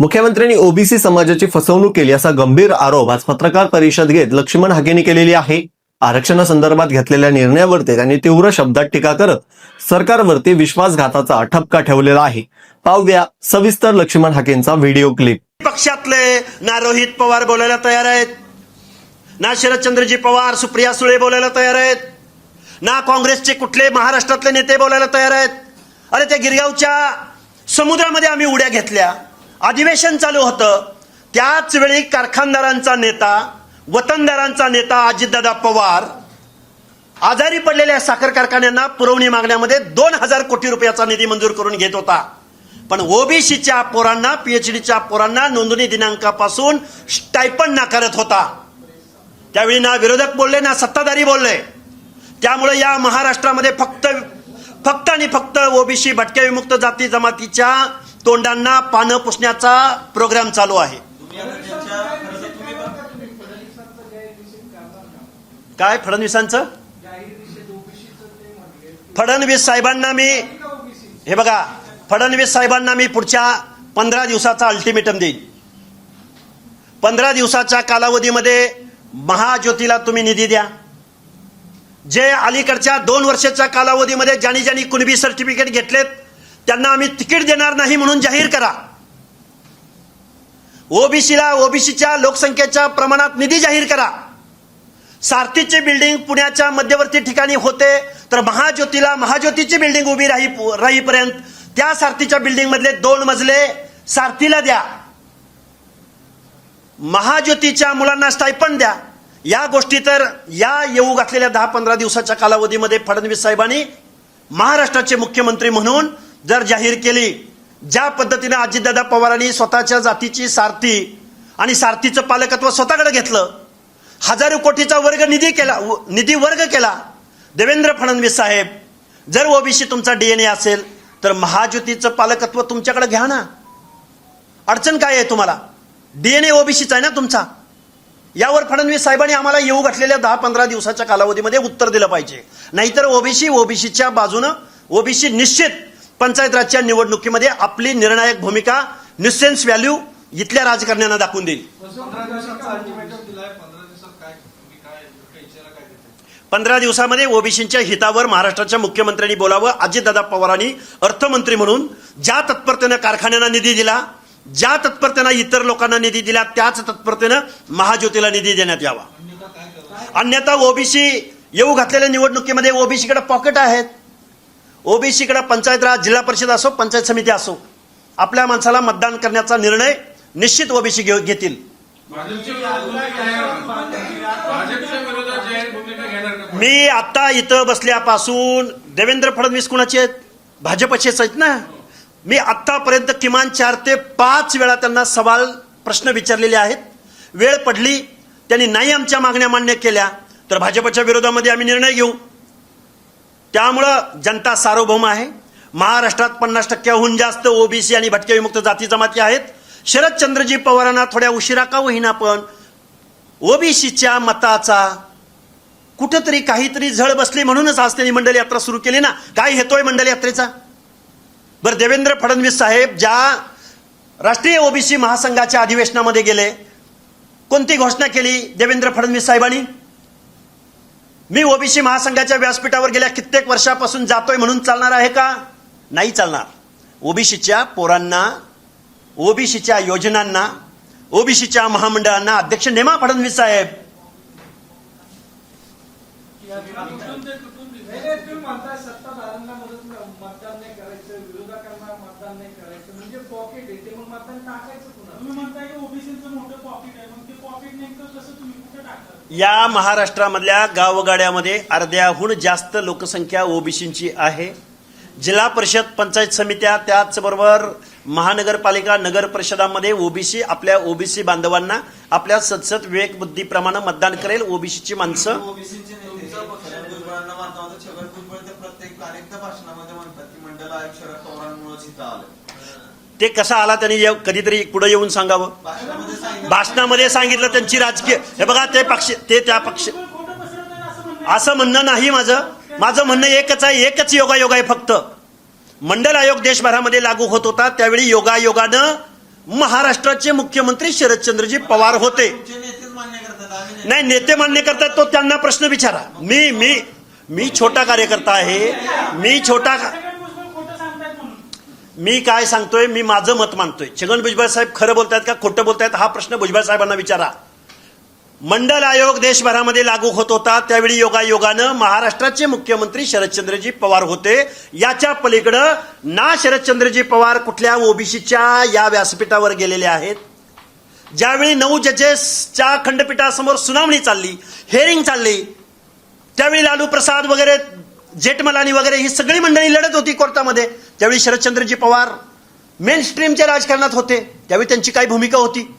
मुख्यमंत्र्यांनी ओबीसी समाजाची फसवणूक केली असा गंभीर आरोप आज पत्रकार परिषद घेत लक्ष्मण हागेंनी केलेली आहे. आरक्षणासंदर्भात घेतलेल्या निर्णयावरती त्यांनी तीव्र शब्दात टीका करत सरकारवरती विश्वासघाताचा ठपका ठेवलेला आहे. पाहूया सविस्तर लक्ष्मण हाकेंचा व्हिडिओ क्लिप. पक्षातले ना रोहित पवार बोलायला तयार आहेत. ना शरदचंद्रजी पवार सुप्रिया सुळे बोलायला तयार आहेत. ना काँग्रेसचे कुठले महाराष्ट्रातले नेते बोलायला तयार आहेत. अरे त्या गिरगावच्या समुद्रामध्ये आम्ही उड्या घेतल्या. अधिवेशन चालू होतं. त्याच वेळी कारखानदारांचा नेता वतनदारांचा नेता अजितदादा पवार आजारी पडलेल्या साखर कारखान्यांना पुरवणी मागण्यामध्ये दोन हजार कोटी रुपयाचा निधी मंजूर करून घेत होता. पण ओबीसीच्या पोरांना पीएचडीच्या पोरांना नोंदणी दिनांकापासून स्टायपन नाकारत होता. त्यावेळी ना विरोधक बोलले ना सत्ताधारी बोलले. त्यामुळे या महाराष्ट्रामध्ये फक्त फक्त आणि फक्त ओबीसी भटक्या विमुक्त जाती जमातीच्या तोंडांना पानं पुसण्याचा प्रोग्राम चालू आहे. काय फडणवीसांचं? फडणवीस साहेबांना मी हे बघा फडणवीस साहेबांना मी पुढच्या पंधरा दिवसाचा अल्टिमेटम देईन. पंधरा दिवसाच्या कालावधीमध्ये महाज्योतीला तुम्ही निधी द्या. जे अलीकडच्या दोन वर्षाच्या कालावधीमध्ये ज्यांनी ज्यांनी कुणबी सर्टिफिकेट घेतलेत त्यांना आम्ही तिकीट देणार नाही म्हणून जाहीर करा. ओबीसीला ओबीसीच्या लोकसंख्येच्या प्रमाणात निधी जाहीर करा. सारथीची बिल्डिंग पुण्याच्या मध्यवर्ती ठिकाणी होते तर महाज्योतीला महाज्योतीची बिल्डिंग उभी राही राहीपर्यंत त्या सारथीच्या बिल्डिंग मधले दोन मजले सारथीला द्या. महाज्योतीच्या मुलांना स्टायपण द्या. या गोष्टी तर या येऊ घातलेल्या दहा पंधरा दिवसाच्या कालावधीमध्ये फडणवीस साहेबांनी महाराष्ट्राचे मुख्यमंत्री म्हणून जर जाहीर केली ज्या पद्धतीने अजितदादा पवारांनी स्वतःच्या जातीची सारथी आणि सारथीचं पालकत्व स्वतःकडे घेतलं हजारो कोटीचा वर्ग निधी केला व- निधी वर्ग केला देवेंद्र फडणवीस साहेब जर ओबीसी तुमचा डीएनए असेल तर महाज्योतीचं पालकत्व तुमच्याकडे घ्या ना. अडचण काय आहे तुम्हाला? डीएनए ओबीसीचा आहे ना तुमचा? यावर फडणवीस साहेबांनी आम्हाला येऊ घातलेल्या दहा पंधरा दिवसाच्या कालावधीमध्ये उत्तर दिलं पाहिजे. नाहीतर ओबीसी ओबीसीच्या बाजूनं ओबीसी निश्चित पंचायत राजच्या निवडणुकीमध्ये आपली निर्णायक भूमिका निसेन्स व्हॅल्यू इथल्या राजकारण्यांना दाखवून देईल. पंधरा दिवसामध्ये ओबीसीच्या हितावर महाराष्ट्राच्या मुख्यमंत्र्यांनी बोलावं अजितदादा पवारांनी अर्थमंत्री म्हणून ज्या तत्परतेनं कारखान्यांना निधी दिला ज्या तत्परतेनं इतर लोकांना निधी दिला त्याच तत्परतेनं महाज्योतीला निधी देण्यात यावा. अन्यथा अन्यथा ओबीसी येऊ घातलेल्या निवडणुकीमध्ये ओबीसीकडे पॉकेट आहेत. ओबीसीकडे पंचायत राज जिल्हा परिषद असो पंचायत समिती असो आपल्या माणसाला मतदान करण्याचा निर्णय निश्चित ओबीसी घेतील. मी आता इथं बसल्यापासून देवेंद्र फडणवीस कुणाचे आहेत? भाजपचेच आहेत ना? मी आतापर्यंत किमान चार ते पाच वेळा त्यांना सवाल प्रश्न विचारलेले आहेत. वेळ पडली त्यांनी नाही आमच्या मागण्या मान्य केल्या तर भाजपच्या विरोधामध्ये आम्ही निर्णय घेऊ. त्यामुळं जनता सार्वभौम आहे. महाराष्ट्रात पन्नास टक्क्याहून जास्त ओबीसी आणि भटक्या विमुक्त जाती जमाती आहेत. शरदचंद्रजी पवारांना थोड्या उशिरा का होईना पण ओबीसीच्या मताचा कुठंतरी काहीतरी झळ बसली म्हणूनच आज त्यांनी मंडल यात्रा सुरू केली ना. काय हेतोय मंडल यात्रेचा? बरं देवेंद्र फडणवीस साहेब ज्या राष्ट्रीय ओबीसी महासंघाच्या अधिवेशनामध्ये गेले कोणती घोषणा केली देवेंद्र फडणवीस साहेबांनी? मी ओबीसी महासंघाच्या व्यासपीठावर गेल्या कित्येक वर्षापासून जातोय म्हणून चालणार आहे का? नाही चालणार. ओबीसीच्या पोरांना ओबीसीच्या योजनांना ओबीसीच्या महामंडळांना अध्यक्ष नेमा फडणवीस साहेब तुम्ही म्हणताय सत्ताधाऱ्यांना मदत मतदान नाही करायचं विरोधकांना मतदान नाही करायचं म्हणजे पॉकेट आहे ते मग मतदान टाकायचं पुन्हा तुम्ही म्हणताय की ओबीसीचं मोठं पॉकेट आहे मग ते पॉकेट नेमकं कसं तुम्ही कुठे टाकता या महाराष्ट्रामधल्या गावगाड्यामध्ये अर्ध्याहून जास्त लोकसंख्या ओबीसींची आहे. जिल्हा परिषद पंचायत समित्या त्याचबरोबर महानगरपालिका नगर परिषदामध्ये ओबीसी आपल्या ओबीसी बांधवांना आपल्या सदसद विवेक बुद्धीप्रमाणे मतदान करेल ओबीसीची माणसं. होता छगन भुजबळ ते प्रत्येक अनेकदा भाषणामध्ये म्हणतात की मंडळ आयोग शरद पवारांमुळेच इथं आलं. ते कसा आला त्यांनी येऊ- कधीतरी पुढे येऊन सांगावं? भाषणामध्ये सांगितलं. त्यांची राजकीय हे बघा ते पक्ष ते त्या पक्ष असं म्हणणं नाही माझं. माझं म्हणणं एकच आहे एकच योगायोग आहे फक्त. मंडल आयोग देशभरामध्ये लागू होत होता. त्यावेळी योगायोगानं महाराष्ट्राचे मुख्यमंत्री शरदचंद्रजी पवार होते. नाही नेते मान्य करतात तो त्यांना प्रश्न विचारा. मी मी मी छोटा कार्यकर्ता आहे. मी छोटा मी काय सांगतोय? मी माझं मत मानतोय. छगन भुजबळ साहेब खरं बोलतायत का खोटं बोलतायत? हा प्रश्न भुजबळ साहेबांना विचारा. मंडल आयोग देशभरामध्ये लागू होत होता. त्यावेळी योगायोगानं महाराष्ट्राचे मुख्यमंत्री शरदचंद्रजी पवार होते. याच्या पलीकडं ना शरदचंद्रजी पवार कुठल्या ओबीसीच्या या व्यासपीठावर गेलेले आहेत? ज्यावेळी नऊ जजेसच्या खंडपीठासमोर सुनावणी चालली हेअरिंग चालली त्यावेळी लालू प्रसाद वगैरे जेठमलानी वगैरे ही सगळी मंडळी लढत होती कोर्टामध्ये. त्यावेळी शरदचंद्रजी पवार मेन स्ट्रीमच्या राजकारणात होते. त्यावेळी त्यांची काय भूमिका होती.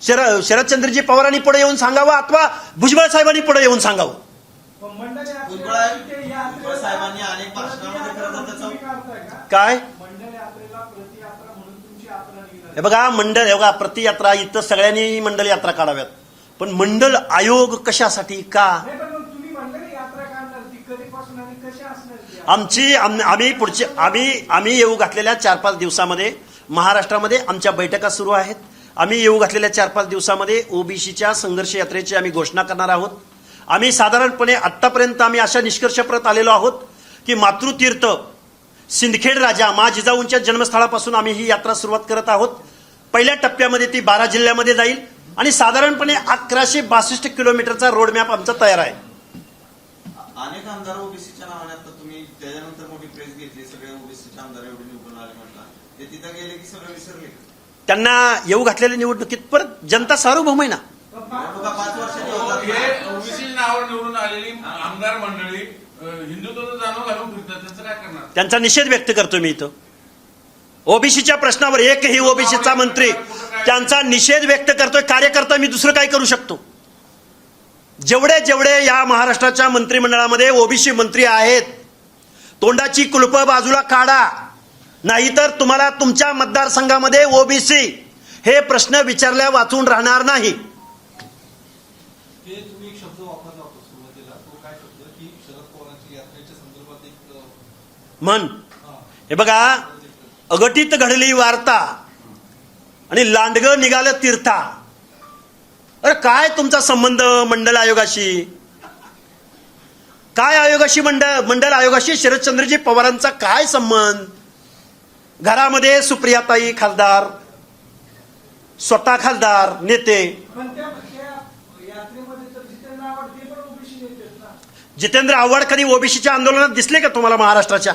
शरद शरदचंद्रजी पवारांनी पुढे येऊन सांगावं अथवा भुजबळ साहेबांनी पुढे येऊन सांगावं? काय? हे बघा मंडळ हे बघा प्रतियात्रा इथं सगळ्यांनी मंडल यात्रा काढाव्यात. पण मंडल आयोग कशासाठी? का नाही पण मग तुम्ही मंडल यात्रा काढणार ती कधीपासून आणि कशी असणार ती आमची आम्ही पुढचे आम्ही आम्ही येऊ घातलेल्या चार पाच दिवसामध्ये महाराष्ट्रामध्ये आमच्या बैठका सुरू आहेत. आम्ही येऊ घातलेल्या चार पाच दिवसामध्ये ओबीसीच्या संघर्ष यात्रेची आम्ही घोषणा करणार आहोत. आम्ही साधारणपणे आत्तापर्यंत आम्ही अशा निष्कर्षप्रत आलेलो आहोत की मातृतीर्थ सिंदखेड राजा मा जिजाऊंच्या जन्मस्थळापासून आम्ही ही यात्रा सुरुवात करत आहोत. पहिल्या टप्प्यामध्ये ती बारा जिल्ह्यामध्ये जाईल आणि साधारणपणे अकराशे बासष्ट किलोमीटरचा रोडमॅप आमचा तयार आहे. अनेक आमदार ओबीसी नावाने आता तुम्ही त्याच्यानंतर मोठी प्रेस घेतली सगळे ओबीसीचे आमदार एवढे निवडून आले म्हटलं. ते तिथं गेले की सगळं विसरले. त्यांना येऊ घातलेल्या निवडणुकीत परत जनता सार्वभौम आहे ना. पाच हे ओबीसी नावावर निवडून आलेली आमदार मंडळी अं, हिंदुत्वाचं जाणून घालून फिरतात. त्यांचं काय करणार? त्यांचा निषेध व्यक्त करतो मी इथं. ओबीसीच्या प्रश्नावर एकही ओबीसीचा मंत्री त्यांचा निषेध व्यक्त करतोय कार्यकर्ता मी दुसरं काय करू शकतो? जेवढे जेवढे या महाराष्ट्राच्या मंत्रिमंडळामध्ये ओबीसी मंत्री आहेत तोंडाची कुलप बाजूला काढा. नाहीतर तुम्हाला तुमच्या मतदारसंघामध्ये ओबीसी हे प्रश्न विचारल्या वाचून राहणार नाही. हा, हे बघा अगटीत घडली वार्ता आणि लांडगं निघालं तीर्था. अरे काय तुमचा संबंध मंडल आयोगाशी? काय आयोगाशी मंडळ मंडल आयोगाशी शरदचंद्रजी पवारांचा काय संबंध? घरामध्ये सुप्रियाताई खासदार स्वतः खासदार नेते. जितेंद्र आव्हाड कधी ओबीसीच्या आंदोलनात दिसले का तुम्हाला महाराष्ट्राच्या?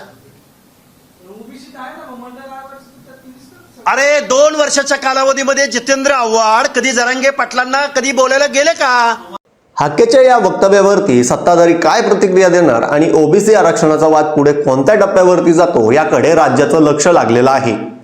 अरे दोन वर्षाच्या कालावधीमध्ये जितेंद्र आव्हाड कधी जरांगे पाटलांना कधी बोलायला गेले का? हाकेच्या या वक्तव्यावरती सत्ताधारी काय प्रतिक्रिया देणार आणि ओबीसी आरक्षणाचा वाद पुढे कोणत्या टप्प्यावरती जातो याकडे राज्याचं लक्ष लागलेलं आहे.